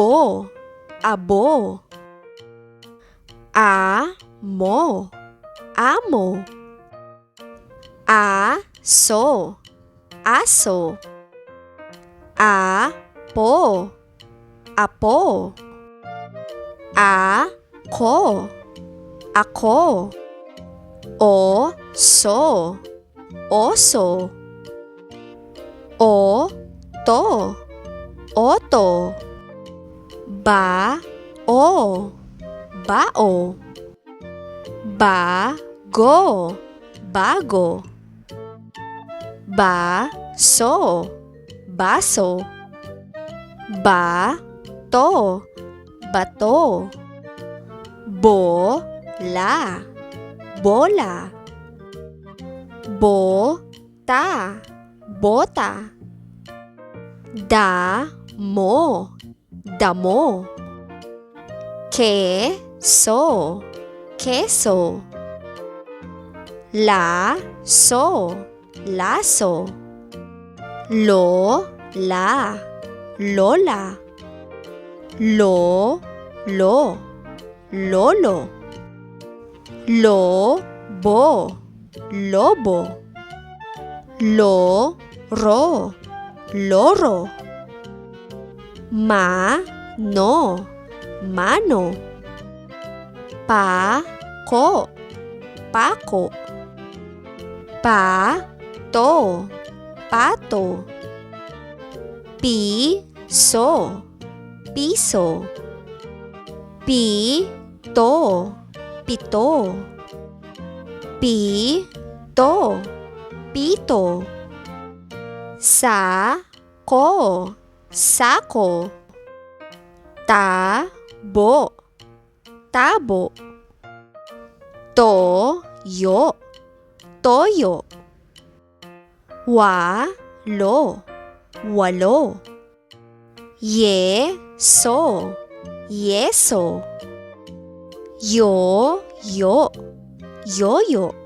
abo, abo. A, mo, amo. A, so, aso. A, po, apo. A, ko, ako. O, so, oso. O, to, oto. Ba, o, bao. Ba, go, bago. Ba, so, baso. Ba, to, bato. Bo, la, bola. Bo, ta, bota. Da, mo, damo. Ke, so, queso. La, so, laso. Lo, la, lola. Lo, lo, lolo. Lo, bo, lobo. Lo, ro, loro. Ma, no, mano. Pa, ko, pako. Pa, to, pato. Pi, so, piso. Pi, to, pito. Pi, to, pito. Sa, ko, sako. Ta, bo, tabo. To, yo, toyo. Lo, walo. Ye, so, yeso. Yo, yo, yoyo.